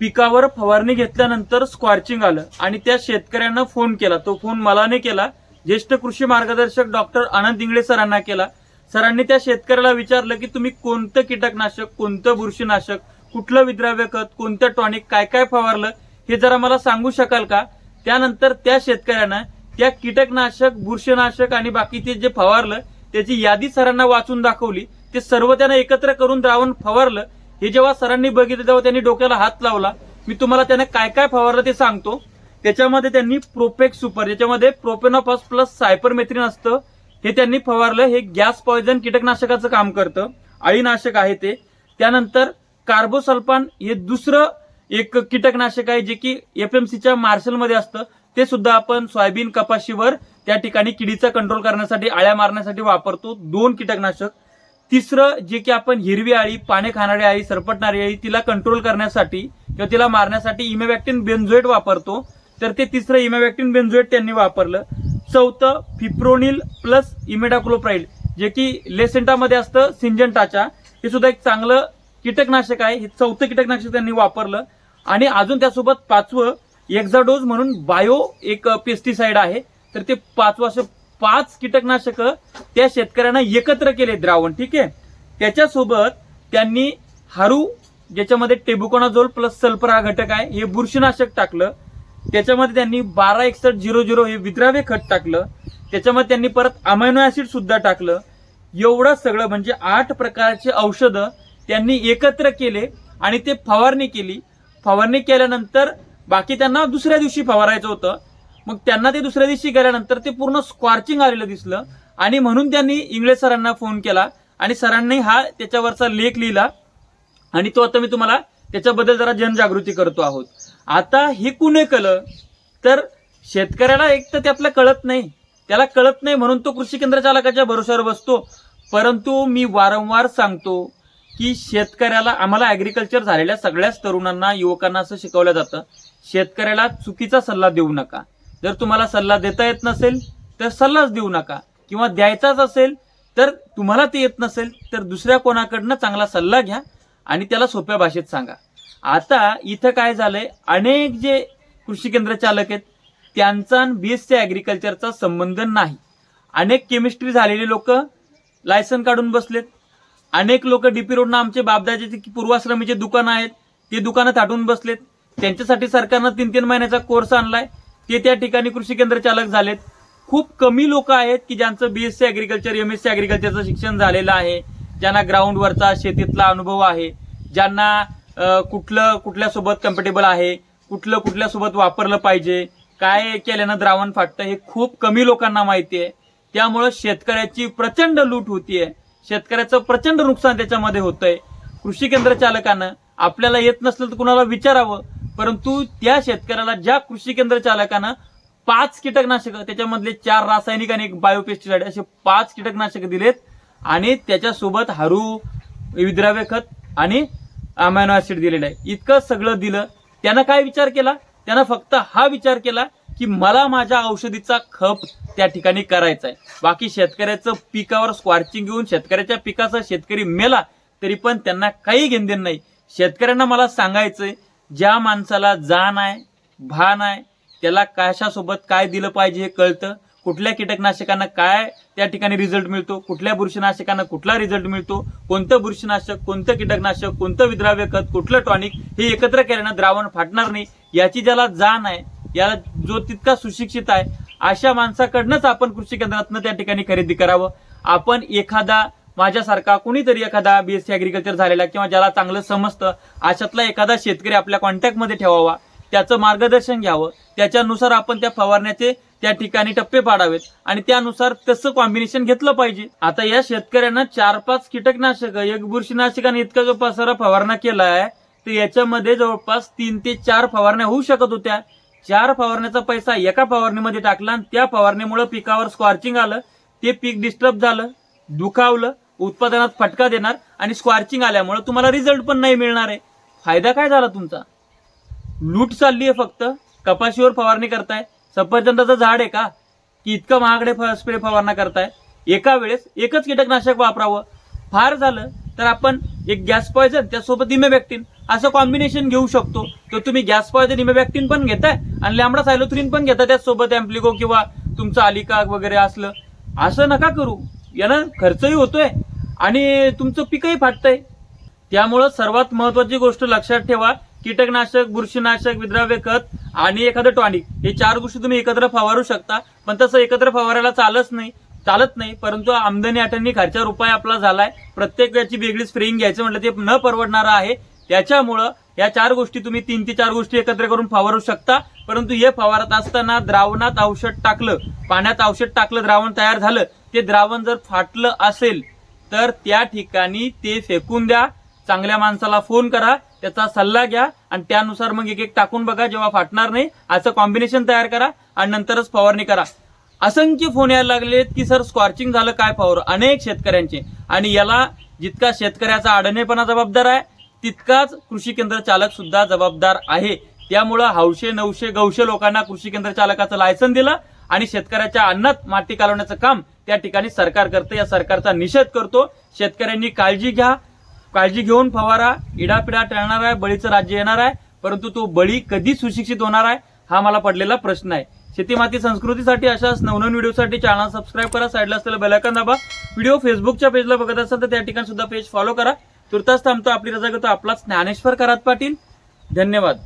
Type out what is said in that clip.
पिकावर फवारणी घेतल्यानंतर स्क्वॉर्चिंग आलं आणि त्या शेतकऱ्यांना फोन केला. तो फोन मला नाही केला. ज्येष्ठ कृषी मार्गदर्शक डॉक्टर आनंद इंगळे सरांना केला. सरांनी त्या शेतकऱ्याला विचारलं की तुम्ही कोणतं कीटकनाशक कोणतं बुरशीनाशक कुठलं विद्राव्य खत कोणतं टॉनिक काय काय फवारलं हे जरा मला सांगू शकाल का? त्यानंतर त्या शेतकऱ्यानं त्या कीटकनाशक बुरशीनाशक आणि बाकीचे जे फवारलं त्याची यादी सरांना वाचून दाखवली. ते सर्व त्यानं एकत्र करून द्रावण फवारलं. हे जेव्हा सरांनी बघितलं तेव्हा त्यांनी डोक्याला हात लावला. मी तुम्हाला त्यांना काय काय फवारलं ते सांगतो. त्याच्यामध्ये त्यांनी प्रोपेक सुपर ज्याच्यामध्ये प्रोपेनॉफॉस प्लस सायपरमेथ्रिन असतं हे त्यांनी फवारलं. हे गॅस पॉयझन कीटकनाशकाचं काम करतं. अळीनाशक आहे ते. त्यानंतर कार्बोसल्फान हे दुसरं एक कीटकनाशक आहे जे की एफ एम सीच्या मार्शलमध्ये असतं. ते सुद्धा आपण सोयाबीन कपाशीवर त्या ठिकाणी किडीचा कंट्रोल करण्यासाठी आळ्या मारण्यासाठी वापरतो. दोन कीटकनाशक. तिसरं जे की आपण हिरवी आळी पाने खाणारी आळी सरपटणारी आळी तिला कंट्रोल करण्यासाठी किंवा तिला मारण्यासाठी इमेवॅक्टिन बेन्झोएट वापरतो. तर ते तिसरं इमेवॅक्टिन बेन्झोएट त्यांनी वापरलं. चौथं फिप्रोनिल प्लस इमेडाक्लोप्राईल जे की लेसेंटामध्ये असतं सिंजंटाच्या हे सुद्धा एक चांगलं कीटकनाशक आहे. हे चौथं कीटकनाशक त्यांनी वापरलं. आणि अजून त्यासोबत पाचवं एक्झाडोज म्हणून बायो एक पेस्टिसाइड आहे. तर ते पाचवं असं पाच कीटकनाशक त्या शेतकऱ्यांना एकत्र केले द्रावण ठीक आहे? त्याच्यासोबत त्यांनी हारू ज्याच्यामध्ये टेबुकोनाझोल प्लस सल्फर हा घटक आहे हे बुरशीनाशक टाकलं. त्याच्यामध्ये त्यांनी बारा एकसष्ट झिरो झिरो हे विद्राव्य खत टाकलं. त्याच्यामध्ये त्यांनी परत अमायनो ऍसिड सुद्धा टाकलं. एवढं सगळं म्हणजे आठ प्रकारचे औषधं त्यांनी एकत्र केले आणि ते फवारणी केली. फवारणी केल्यानंतर बाकी त्यांना दुसऱ्या दिवशी फवारायचं होतं. मग त्यांना ते दुसऱ्या दिवशी गेल्यानंतर ते पूर्ण स्क्वार्चिंग आलेलं दिसलं. आणि म्हणून त्यांनी इंग्लिश सरांना फोन केला. आणि सरांनी हा त्याच्यावरचा लेख लिहिला. आणि तो आता मी तुम्हाला त्याच्याबद्दल जरा जनजागृती करतो आहोत. आता हे कुणे कलं? तर शेतकऱ्याला एक तर त्यातलं कळत नाही. त्याला कळत नाही म्हणून तो कृषी केंद्र चालकाच्या भरोश्यावर बसतो. परंतु मी वारंवार सांगतो की शेतकऱ्याला आम्हाला ॲग्रिकल्चर झालेल्या सगळ्याच तरुणांना युवकांना असं शिकवलं जातं. शेतकऱ्याला चुकीचा सल्ला देऊ नका. जर तुम्हाला सल्ला देता येत नसेल तर सल्लाच देऊ नका. किंवा द्यायचाच असेल तर तुम्हाला ते येत नसेल तर दुसऱ्या कोणाकडनं चांगला सल्ला घ्या आणि त्याला सोप्या भाषेत सांगा. आता इथं काय झालंय? अनेक जे कृषी केंद्र चालक आहेत त्यांचा बी बीएससी ॲग्रिकल्चरचा संबंध नाही. अनेक केमिस्ट्री झालेले लोक लायसन काढून बसलेत. अनेक लोक डीपी रोडनं आमचे बाबदाचे पूर्वाश्रमीचे दुकानं आहेत ते दुकानं थाटून बसलेत. त्यांच्यासाठी सरकारनं तीन तीन महिन्याचा कोर्स आणलाय. ते त्या ठिकाणी कृषी केंद्र चालक झालेत. खूप कमी लोक आहेत की ज्यांचं BSc agriculture M S C ऍग्रिकल्चरचं शिक्षण झालेलं आहे. ज्यांना ग्राउंडवरचा शेतीतला अनुभव आहे. ज्यांना कुठलं कुठल्यासोबत कम्फर्टेबल आहे. कुठलं कुठल्यासोबत वापरलं पाहिजे. काय केल्यानं द्रावण फाटतं हे खूप कमी लोकांना माहिती आहे. त्यामुळं शेतकऱ्याची प्रचंड लूट होतीये. शेतकऱ्याचं प्रचंड नुकसान त्याच्यामध्ये होतंय. कृषी केंद्र चालकानं आपल्याला येत नसलं तर कुणाला विचारावं? परंतु त्या शेतकऱ्याला ज्या कृषी केंद्र चालकानं पाच कीटकनाशक त्याच्यामधले चार रासायनिक आणि एक बायोपेस्टिसाइड असे पाच कीटकनाशक दिलेत आणि त्याच्यासोबत हरू विद्राव्य खत आणि अमायनो ऍसिड दिलेलं आहे. इतकं सगळं दिलं. त्यानं काय विचार केला? त्यानं फक्त हा विचार केला की मला माझ्या औषधीचा खप त्या ठिकाणी करायचा आहे बाकी शेतकऱ्याचं पिकावर स्क्वॉर्चिंग घेऊन शेतकऱ्याच्या पिकाचा शेतकरी मेला तरी पण त्यांना काही घेणदेण नाही. शेतकऱ्यांना मला सांगायचंय ज्या माणसाला जाण आहे भान आहे त्याला कशासोबत काय दिलं पाहिजे हे कळतं. कुठल्या कीटकनाशकांना काय त्या ठिकाणी रिझल्ट मिळतो कुठल्या बुरशीनाशकांना कुठला रिझल्ट मिळतो कोणतं बुरशीनाशक कोणतं कीटकनाशक कोणतं विद्राव्य खत कुठलं टॉनिक हे एकत्र केल्यानं द्रावण फाटणार नाही. याची ज्याला जाण आहे याला जो तितका सुशिक्षित आहे अशा माणसाकडनंच आपण कृषी केंद्रातनं त्या ठिकाणी खरेदी करावं. आपण एखादा माझ्यासारखा कुणीतरी एखादा बीएससी अग्रिकल्चर झालेला किंवा ज्याला चांगलं समजतं अशातला एखादा शेतकरी आपल्या कॉन्टॅक्टमध्ये ठेवावा त्याचं मार्गदर्शन घ्यावं त्याच्यानुसार आपण त्या फवारण्याचे त्या ठिकाणी टप्पे पाडावेत आणि त्यानुसार तसं कॉम्बिनेशन घेतलं पाहिजे. आता या शेतकऱ्यांना चार पाच कीटकनाशक एक बुरशीनाशकाने इतका जो पसारा फवारणा केला आहे तर याच्यामध्ये जवळपास तीन ते चार फवारण्या होऊ शकत होत्या. चार फवारण्याचा पैसा एका फवारणीमध्ये टाकला आणि त्या फवारणीमुळे पिकावर स्कॉर्चिंग आलं ते पीक डिस्टर्ब झालं दुखावलं उत्पादनात फटका देणार आणि स्क्वार्चिंग आल्यामुळे तुम्हाला रिझल्ट पण नाही मिळणार आहे. फायदा काय झाला तुमचा? लूट चालली आहे फक्त. कपाशीवर फवारणी करताय. सफरचंदाचं झाड आहे का? की इतकं महागडे स्प्रे फवारणा करताय. एका वेळेस एकच कीटकनाशक वापरावं. फार झालं तर आपण एक गॅस पॉयझन त्यासोबत इमेबॅक्टिन असं कॉम्बिनेशन घेऊ शकतो. तर तुम्ही गॅस पॉयझन इमेबॅक्टिन पण घेताय आणि लॅमडा सायलोथ्रीन पण घेताय त्याचसोबत अँप्लिको किंवा तुमचं अलिका वगैरे असलं. असं नका करू. यानं खर्चही होतोय. आणि तुमचं पिकही फाटतंय. त्यामुळं सर्वात महत्वाची गोष्ट लक्षात ठेवा कीटकनाशक बुरशीनाशक विद्राव्य खत आणि एखादं टॉनिक. हे चार गोष्टी तुम्ही एकत्र फवारू शकता पण तसं एकत्र फवारायला चालत नाही चालत नाही परंतु आमदनी आठांनी खर्चावर उपाय आपला झालाय. प्रत्येक याची वेगळी स्प्रेइंग घ्यायचं म्हटलं ते न परवडणारं आहे. त्याच्यामुळं या चार गोष्टी तुम्ही तीन ते चार गोष्टी एकत्र करून फवारू शकता परंतु हे फवारत असताना द्रावणात औषध टाकलं पाण्यात औषध टाकलं द्रावण तयार झालं ते द्रावण जर फाटलं असेल तर त्या ठिकाणी ते फेकून द्या. चांगल्या माणसाला फोन करा त्याचा सल्ला घ्या आणि त्यानुसार मग एक एक टाकून बघा जेव्हा फाटणार नाही असं कॉम्बिनेशन तयार करा आणि नंतरच फवारणी करा. असंख्य फोन यायला लागलेत की सर स्कॉर्चिंग झालं काय फवार अनेक शेतकऱ्यांचे. आणि याला जितका शेतकऱ्याचा अडणेपणा जबाबदार आहे तितकाच कृषी केंद्र चालक सुद्धा जबाबदार आहे. त्यामुळं हौशे नऊशे गौशे लोकांना कृषी केंद्र चालकाचं लायसन दिलं. आणि शेतकऱ्याच्या अन्नात माती कालवण्याचं काम त्या ठिकाणी सरकार करतं. या सरकारचा निषेध करतो. शेतकऱ्यांनी काळजी घ्या. काळजी घेऊन फवारा. इडापिडा टळणार आहे. बळीचं राज्य येणार आहे. परंतु तो बळी कधी सुशिक्षित होणार आहे हा मला पडलेला प्रश्न आहे. शेती माती संस्कृतीसाठी अशाच नवनवीन व्हिडिओसाठी चॅनल सबस्क्राईब करा. साईडला असलेलं बेलायकन दाबा. व्हिडिओ फेसबुकच्या पेजला बघत असाल तर त्या ठिकाणी सुद्धा पेज फॉलो करा. तुर्तास थांबतो. आपली रजा घेतो. आपलाच ज्ञानेश्वर करात पाटील. धन्यवाद.